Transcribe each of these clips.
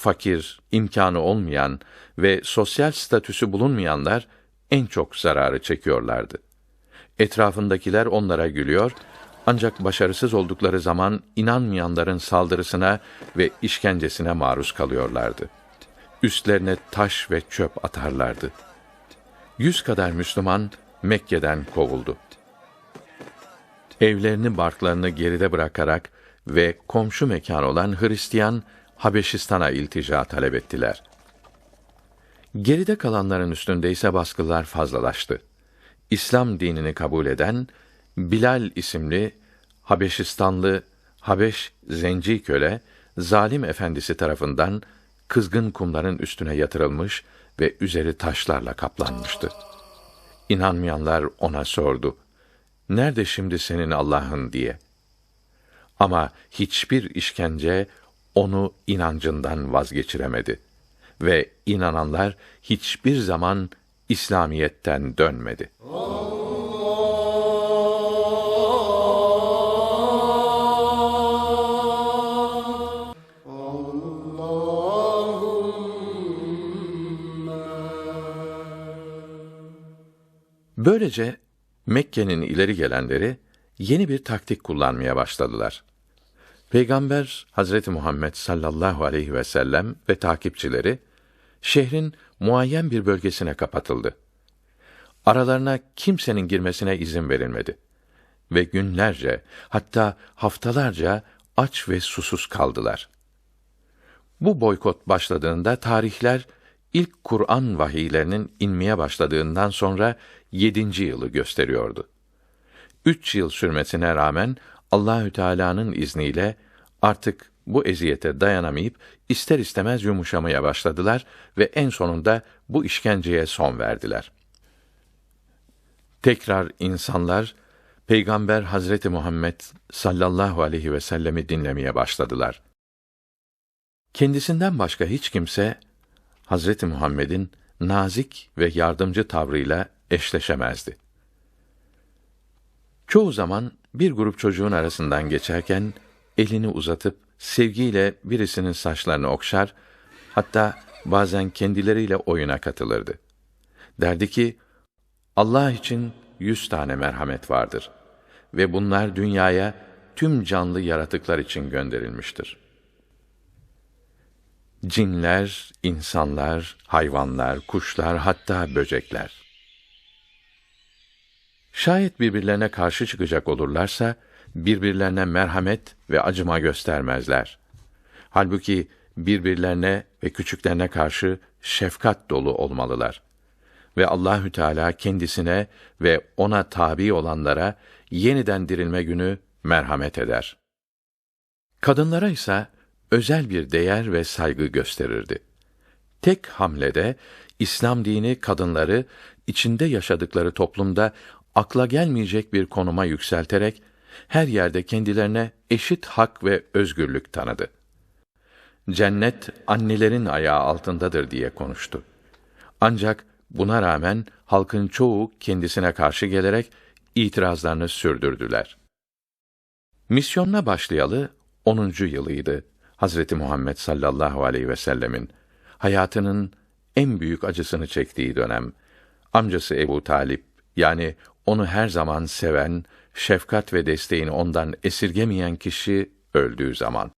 fakir, imkanı olmayan ve sosyal statüsü bulunmayanlar en çok zararı çekiyorlardı. Etrafındakiler onlara gülüyor ancak başarısız oldukları zaman inanmayanların saldırısına ve işkencesine maruz kalıyorlardı. Üstlerine taş ve çöp atarlardı. Yüz kadar Müslüman Mekke'den kovuldu. Evlerini barklarını geride bırakarak ve komşu mekan olan Hristiyan Habeşistan'a iltica talep ettiler. Geride kalanların üstünde ise baskılar fazlalaştı. İslam dinini kabul eden Bilal isimli Habeşistanlı Habeş zenci köle zalim efendisi tarafından kızgın kumların üstüne yatırılmış ve üzeri taşlarla kaplanmıştı. İnanmayanlar ona sordu. Nerede şimdi senin Allah'ın diye. Ama hiçbir işkence onu inancından vazgeçiremedi ve inananlar hiçbir zaman İslamiyetten dönmedi. Böylece Mekke'nin ileri gelenleri yeni bir taktik kullanmaya başladılar. Peygamber Hazreti Muhammed sallallahu aleyhi ve sellem ve takipçileri şehrin muayyen bir bölgesine kapatıldı. Aralarına kimsenin girmesine izin verilmedi ve günlerce hatta haftalarca aç ve susuz kaldılar. Bu boykot başladığında tarihler ilk Kur'an vahiylerinin inmeye başladığından sonra yedinci yılı gösteriyordu. Üç yıl sürmesine rağmen Allahü Teala'nın izniyle artık bu eziyete dayanamayıp ister istemez yumuşamaya başladılar ve en sonunda bu işkenceye son verdiler. Tekrar insanlar Peygamber Hazreti Muhammed sallallahu aleyhi ve sellemi dinlemeye başladılar. Kendisinden başka hiç kimse Hazreti Muhammed'in nazik ve yardımcı tavrıyla eşleşemezdi. Çoğu zaman bir grup çocuğun arasından geçerken elini uzatıp sevgiyle birisinin saçlarını okşar, hatta bazen kendileriyle oyuna katılırdı. Derdi ki, Allah için yüz tane merhamet vardır ve bunlar dünyaya tüm canlı yaratıklar için gönderilmiştir. Cinler, insanlar, hayvanlar, kuşlar, hatta böcekler. Şayet birbirlerine karşı çıkacak olurlarsa, birbirlerine merhamet ve acıma göstermezler. Halbuki birbirlerine ve küçüklerine karşı şefkat dolu olmalılar. Ve Allahü Teala kendisine ve ona tabi olanlara yeniden dirilme günü merhamet eder. Kadınlara ise özel bir değer ve saygı gösterirdi. Tek hamlede İslam dini kadınları içinde yaşadıkları toplumda akla gelmeyecek bir konuma yükselterek her yerde kendilerine eşit hak ve özgürlük tanıdı. Cennet annelerin ayağı altındadır diye konuştu. Ancak buna rağmen halkın çoğu kendisine karşı gelerek itirazlarını sürdürdüler. Misyonuna başlayalı 10. yılıydı. Hazreti Muhammed sallallahu aleyhi ve sellemin hayatının en büyük acısını çektiği dönem. Amcası Ebu Talip yani onu her zaman seven, şefkat ve desteğini ondan esirgemeyen kişi öldüğü zaman.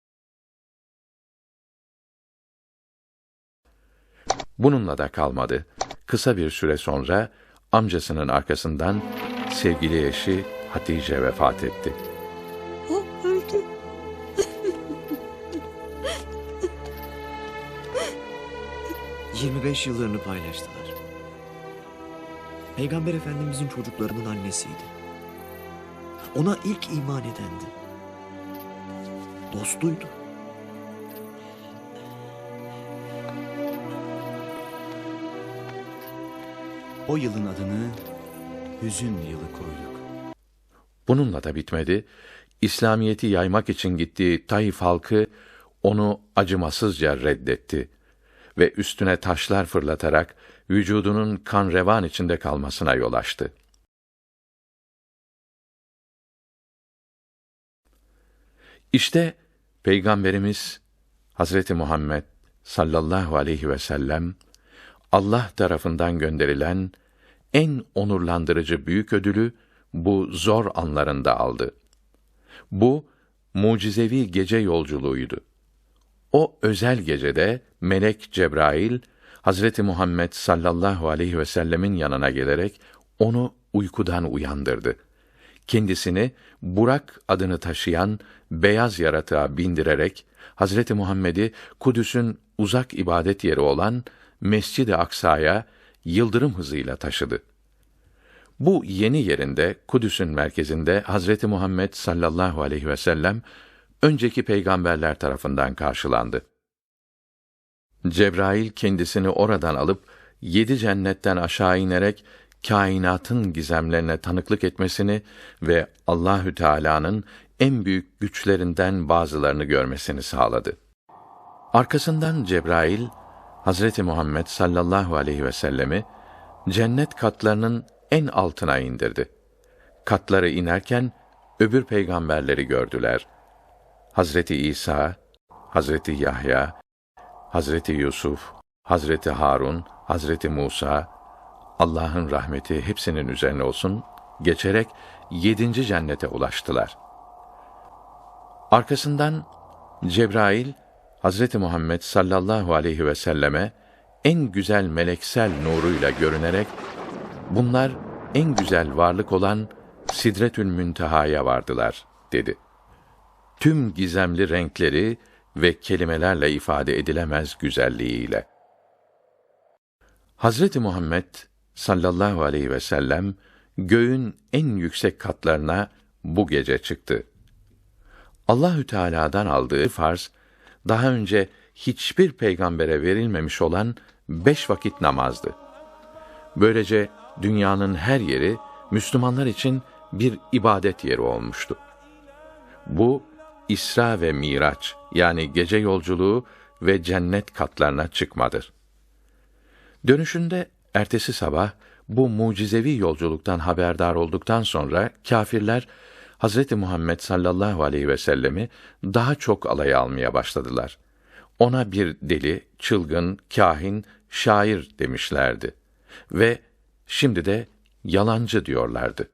Bununla da kalmadı. Kısa bir süre sonra amcasının arkasından sevgili eşi Hatice vefat etti. O öldü. ...25 yıllarını paylaştılar. Peygamber Efendimizin çocuklarının annesiydi. Ona ilk iman edendi. Dostuydu. O yılın adını hüzün yılı koyduk. Bununla da bitmedi. İslamiyeti yaymak için gittiği Taif halkı onu acımasızca reddetti ve üstüne taşlar fırlatarak vücudunun kan revan içinde kalmasına yol açtı. İşte Peygamberimiz Hazreti Muhammed sallallahu aleyhi ve sellem Allah tarafından gönderilen en onurlandırıcı büyük ödülü bu zor anlarında aldı. Bu mucizevi gece yolculuğuydu. O özel gecede melek Cebrail Hazreti Muhammed sallallahu aleyhi ve sellemin yanına gelerek onu uykudan uyandırdı. Kendisini Burak adını taşıyan beyaz yaratığa bindirerek Hazreti Muhammed'i Kudüs'ün uzak ibadet yeri olan Mescid-i Aksa'ya yıldırım hızıyla taşıdı. Bu yeni yerinde Kudüs'ün merkezinde Hazreti Muhammed sallallahu aleyhi ve sellem önceki peygamberler tarafından karşılandı. Cebrail kendisini oradan alıp yedi cennetten aşağı inerek kainatın gizemlerine tanıklık etmesini ve Allahü Teala'nın en büyük güçlerinden bazılarını görmesini sağladı. Arkasından Cebrail Hazreti Muhammed sallallahu aleyhi ve sellemi cennet katlarının en altına indirdi. Katları inerken öbür peygamberleri gördüler. Hazreti İsa, Hazreti Yahya, Hazreti Yusuf, Hazreti Harun, Hazreti Musa, Allah'ın rahmeti hepsinin üzerine olsun, geçerek yedinci cennete ulaştılar. Arkasından Cebrail, Hazreti Muhammed sallallahu aleyhi ve selleme en güzel meleksel nuruyla görünerek, bunlar en güzel varlık olan Sidretül Münteha'ya vardılar, dedi. Tüm gizemli renkleri ve kelimelerle ifade edilemez güzelliğiyle. Hazreti Muhammed sallallahu aleyhi ve sellem göğün en yüksek katlarına bu gece çıktı. Allahü Teala'dan aldığı farz daha önce hiçbir peygambere verilmemiş olan beş vakit namazdı. Böylece dünyanın her yeri Müslümanlar için bir ibadet yeri olmuştu. Bu İsra ve Miraç yani gece yolculuğu ve cennet katlarına çıkmadır. Dönüşünde ertesi sabah bu mucizevi yolculuktan haberdar olduktan sonra kâfirler Hazreti Muhammed sallallahu aleyhi ve sellemi daha çok alaya almaya başladılar. Ona bir deli, çılgın, kahin, şair demişlerdi ve şimdi de yalancı diyorlardı.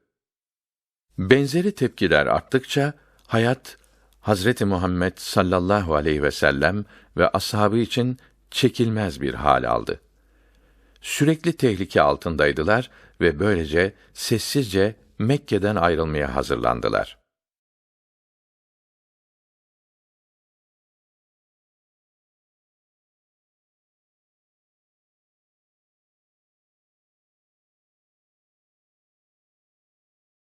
Benzeri tepkiler arttıkça hayat Hazreti Muhammed sallallahu aleyhi ve sellem ve ashabı için çekilmez bir hal aldı. Sürekli tehlike altındaydılar ve böylece sessizce Mekke'den ayrılmaya hazırlandılar.